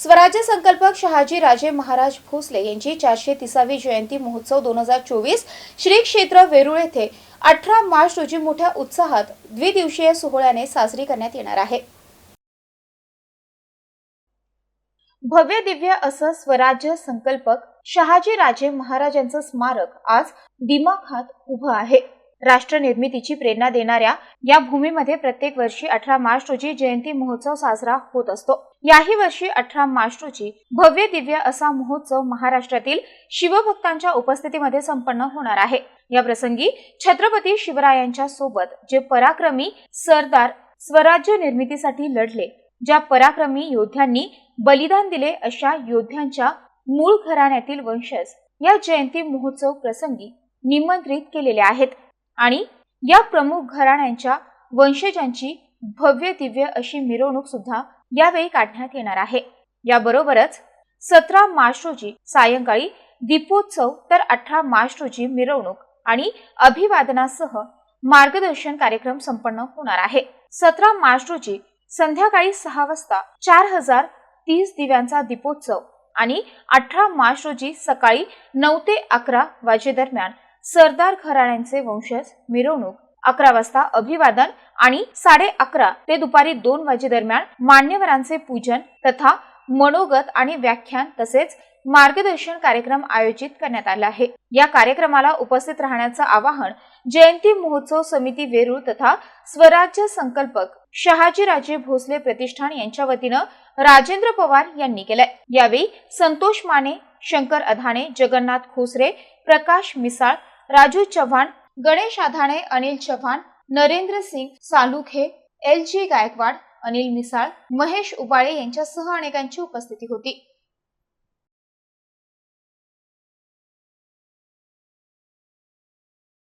स्वराज्य संकल्पक शहाजी राजे महाराज भोसले यांची चारशे तिसावी जयंती महोत्सव दोन हजार चोवीस श्री क्षेत्र वेरूळ येथे अठरा मार्च रोजी मोठ्या उत्साहात द्विदिवसीय सोहळ्याने साजरी करण्यात येणार आहे. भव्य दिव्य असं स्वराज्य संकल्पक शहाजी राजे महाराजांचं स्मारक आज दिमाखात उभं आहे. राष्ट्र निर्मितीची प्रेरणा देणाऱ्या या भूमीमध्ये प्रत्येक वर्षी अठरा मार्च रोजी जयंती महोत्सव साजरा होत असतो. याही वर्षी अठरा मार्च रोजी भव्य दिव्य असा महोत्सव महाराष्ट्रातील शिवभक्तांच्या उपस्थितीमध्ये संपन्न होणार आहे. या प्रसंगी छत्रपती शिवरायांच्या सोबत जे पराक्रमी सरदार स्वराज्य निर्मितीसाठी लढले ज्या पराक्रमी योद्ध्यांनी बलिदान दिले अशा योद्ध्यांच्या मूळ घराण्यातील वंशज या जयंती महोत्सव प्रसंगी निमंत्रित केलेले आहेत. आणि या प्रमुख घराण्यांच्या वंशजांची भव्य दिव्य अशी मिरवणूक सुद्धा यावेळी काढण्यात येणार आहे. याबरोबरच सतरा मार्च रोजी सायंकाळी दीपोत्सव तर अठरा मार्च रोजी मिरवणूक आणि अभिवादनासह मार्गदर्शन कार्यक्रम संपन्न होणार आहे. सतरा मार्च रोजी संध्याकाळी सहा वाजता चार हजार तीस दिव्यांचा दीपोत्सव आणि अठरा मार्च रोजी सकाळी नऊ ते अकरा वाजेदरम्यान सरदार घराण्यांचे वंशज मिरवणूक अकरा वाजता अभिवादन आणि साडे अकरा ते दुपारी दोन वाजेदरम्यान मान्यवरांचे पूजन तथा मनोगत आणि व्याख्यान तसेच मार्गदर्शन कार्यक्रम आयोजित करण्यात आला आहे. या कार्यक्रमाला उपस्थित राहण्याचं आवाहन जयंती महोत्सव समिती वेरूळ तथा स्वराज्य संकल्पक शहाजीराजे भोसले प्रतिष्ठान यांच्या वतीनं राजेंद्र पवार यांनी केलंय. यावेळी संतोष माने शंकर अधाने जगन्नाथ खोसरे प्रकाश मिसाळ राजू चव्हाण गणेश आधाणे अनिल चव्हाण नरेंद्र सिंग सालुखे एल जी गायकवाड अनिल मिसाळ महेश उबाळे यांच्यासह अनेकांची उपस्थिती होती.